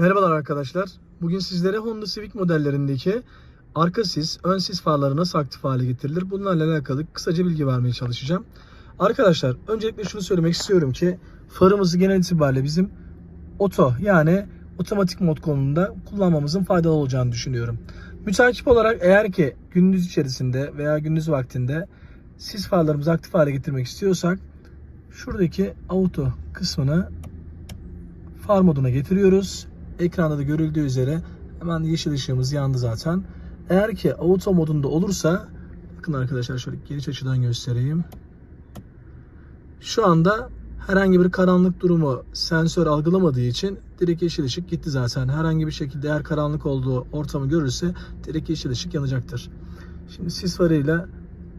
Merhabalar arkadaşlar. Bugün sizlere Honda Civic modellerindeki arka sis, ön sis farları nasıl aktif hale getirilir? Bunlarla alakalı kısaca bilgi vermeye çalışacağım. Arkadaşlar öncelikle şunu söylemek istiyorum ki farımızı genel itibariyle bizim oto yani otomatik mod konumunda kullanmamızın faydalı olacağını düşünüyorum. Mütakip olarak eğer ki gündüz içerisinde veya gündüz vaktinde sis farlarımızı aktif hale getirmek istiyorsak şuradaki auto kısmını far moduna getiriyoruz. Ekranda da görüldüğü üzere hemen yeşil ışığımız yandı zaten. Eğer ki auto modunda olursa bakın arkadaşlar şöyle geniş açıdan göstereyim. Şu anda herhangi bir karanlık durumu sensör algılamadığı için direkt yeşil ışık gitti zaten. Herhangi bir şekilde eğer karanlık olduğu ortamı görürse direkt yeşil ışık yanacaktır. Şimdi sis farıyla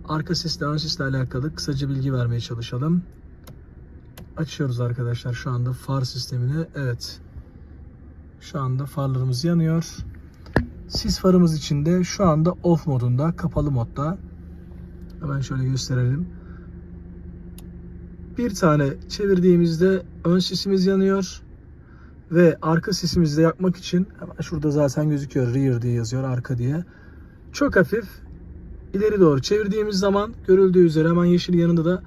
arka sisle ön sisle alakalı kısaca bilgi vermeye çalışalım. Açıyoruz arkadaşlar şu anda far sistemini. Evet. Şu anda farlarımız yanıyor. Sis farımız için de şu anda off modunda, kapalı modda. Hemen şöyle gösterelim. Bir tane çevirdiğimizde ön sisimiz yanıyor. Ve arka sisimizi de yakmak için hemen şurada zaten gözüküyor rear diye yazıyor arka diye. Çok hafif ileri doğru çevirdiğimiz zaman görüldüğü üzere hemen yeşil yanında da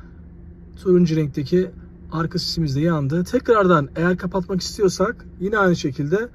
turuncu renkteki arka sisimiz de yandı. Tekrardan eğer kapatmak istiyorsak yine aynı şekilde